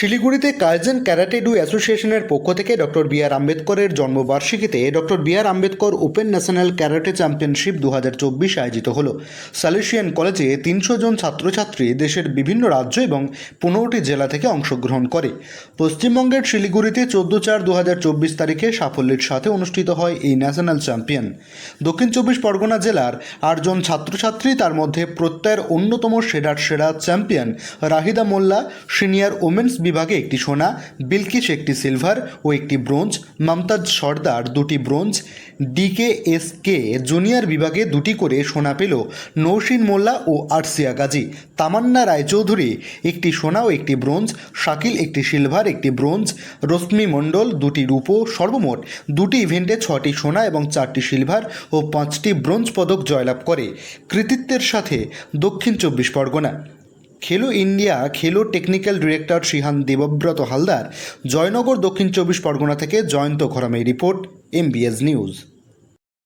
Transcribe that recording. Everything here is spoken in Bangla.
শিলিগুড়িতে কাইজেন ক্যারাটে ডু অ্যাসোসিয়েশনের পক্ষ থেকে ডক্টর বি আর আম্বেদকরের জন্মবার্ষিকীতে doctor B R Ambedkar open national karate championship দু হাজার চব্বিশ আয়োজিত হল। স্যালেশিয়ান কলেজে তিনশো জন ছাত্রছাত্রী দেশের বিভিন্ন রাজ্য এবং পনেরোটি জেলা থেকে অংশগ্রহণ করে। পশ্চিমবঙ্গের শিলিগুড়িতে চোদ্দ চার দু তারিখে সাফল্যের সাথে অনুষ্ঠিত হয় এই ন্যাশনাল চ্যাম্পিয়ন। দক্ষিণ চব্বিশ পরগনা জেলার আটজন ছাত্রছাত্রী তার মধ্যে প্রত্যয়ের অন্যতম সেরার সেরা champion Rahida Molla, senior women's বিভাগে একটি সোনা, বিলকিস একটি সিলভার ও একটি ব্রোঞ্জ, মমতাজ সর্দার দুটি bronze. D K S K junior বিভাগে দুটি করে সোনা পেল নৌসিন মোল্লা ও আরসিয়া গাজী। তামান্না রায়চৌধুরী একটি সোনা ও একটি ব্রোঞ্জ, শাকিল একটি সিলভার, একটি ব্রোঞ্জ। রশ্মি মণ্ডল দুটি রূপো, সর্বমোট দুটি ইভেন্টে ছটি সোনা এবং চারটি সিলভার ও পাঁচটি ব্রোঞ্জ পদক জয়লাভ করে। কৃতিত্বের সাথে দক্ষিণ চব্বিশ Pargana. Khelo India, Khelo technical director Shrihan Debabrata Haldar, Joynagar দক্ষিণ চব্বিশ পরগনা থেকে জয়ন্ত ঘরামের রিপোর্ট এমবিএস নিউজ